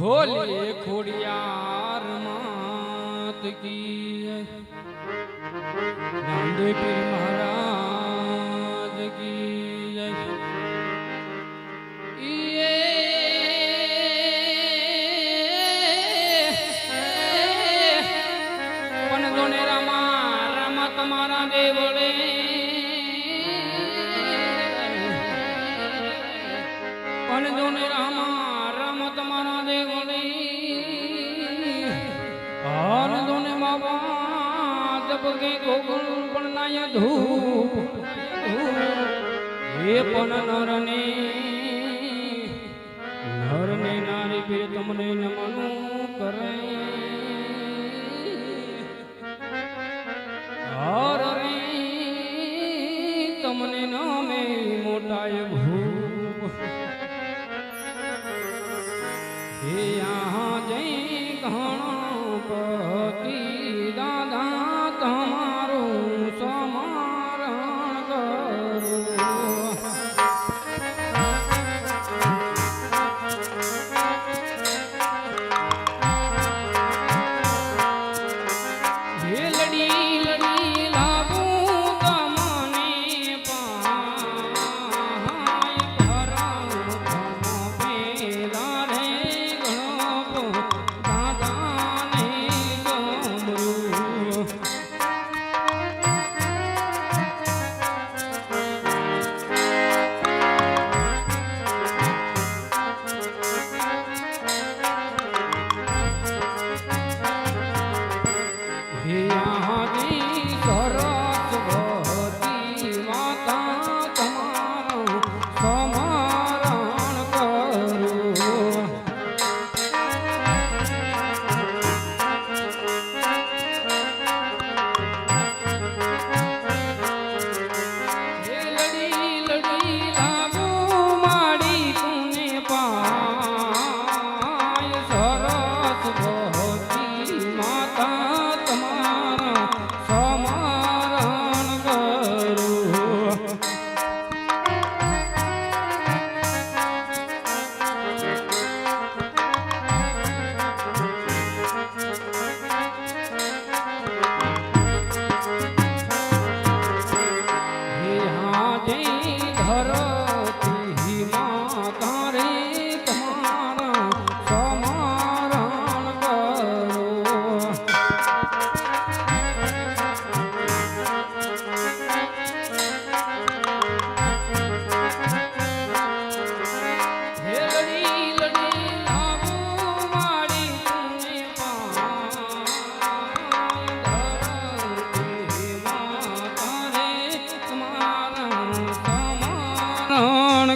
ભોલે ખોડિયાર માત કી. રામદેવ પીર મહારાજ કી. જય પણ જોને રામા રામા તમારા દેવળે બાબા જબગે પણ નાય ધૂપ. હે પણ નરને નરને નારી પીર તમને નમનું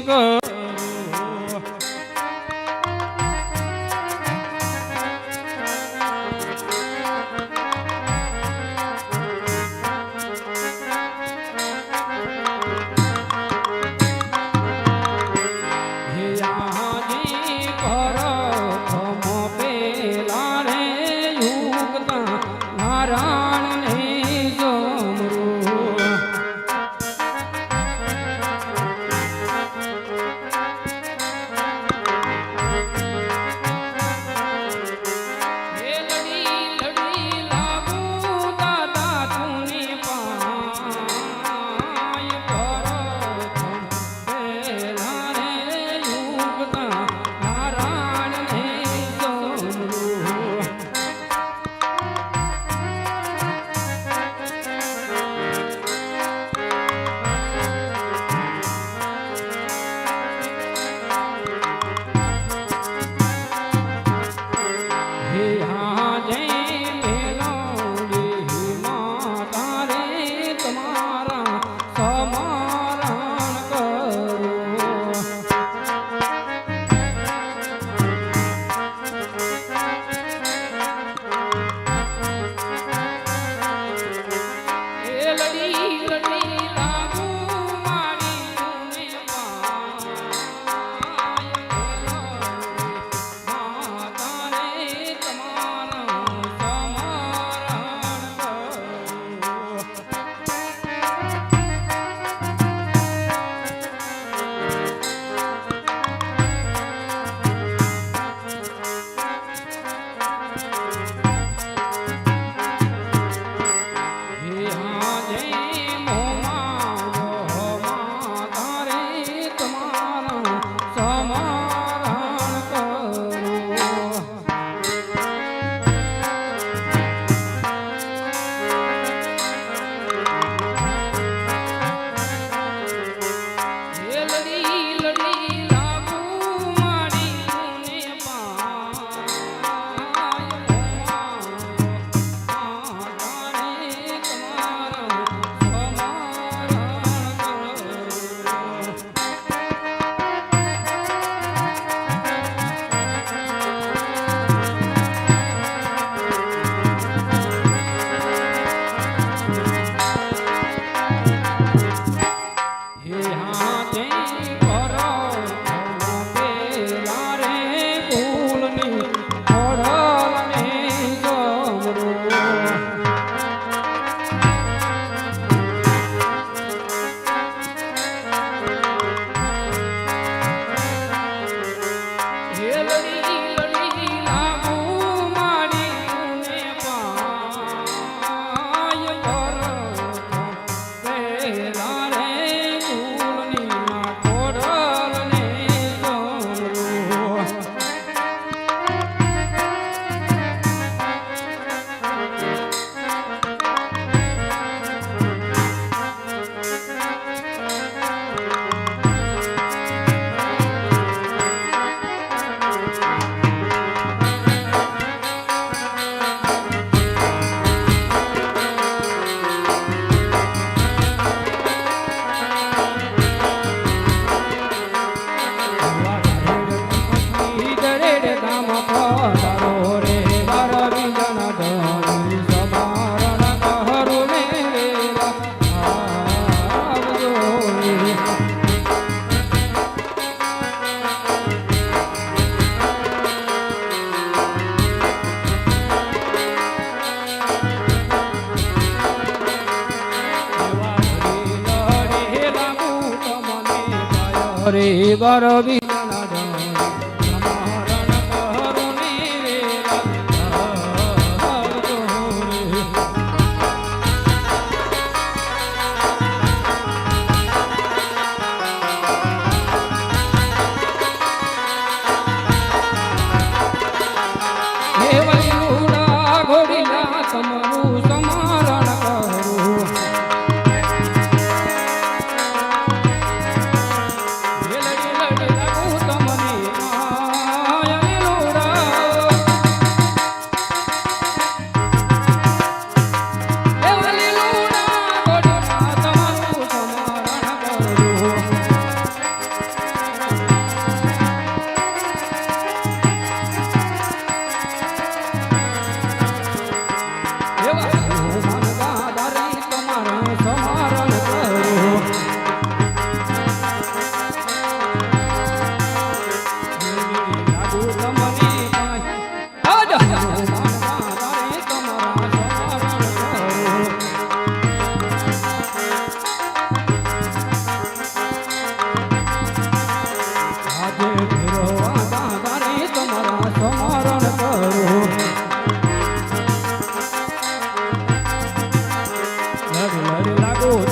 가. হরে বরবি 拉住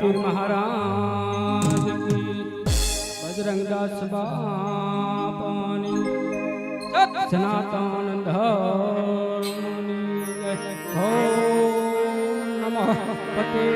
પીર મહારાજ. બજરંગદાસ બાપાની સનાતનંદ હો નમઃ. પતે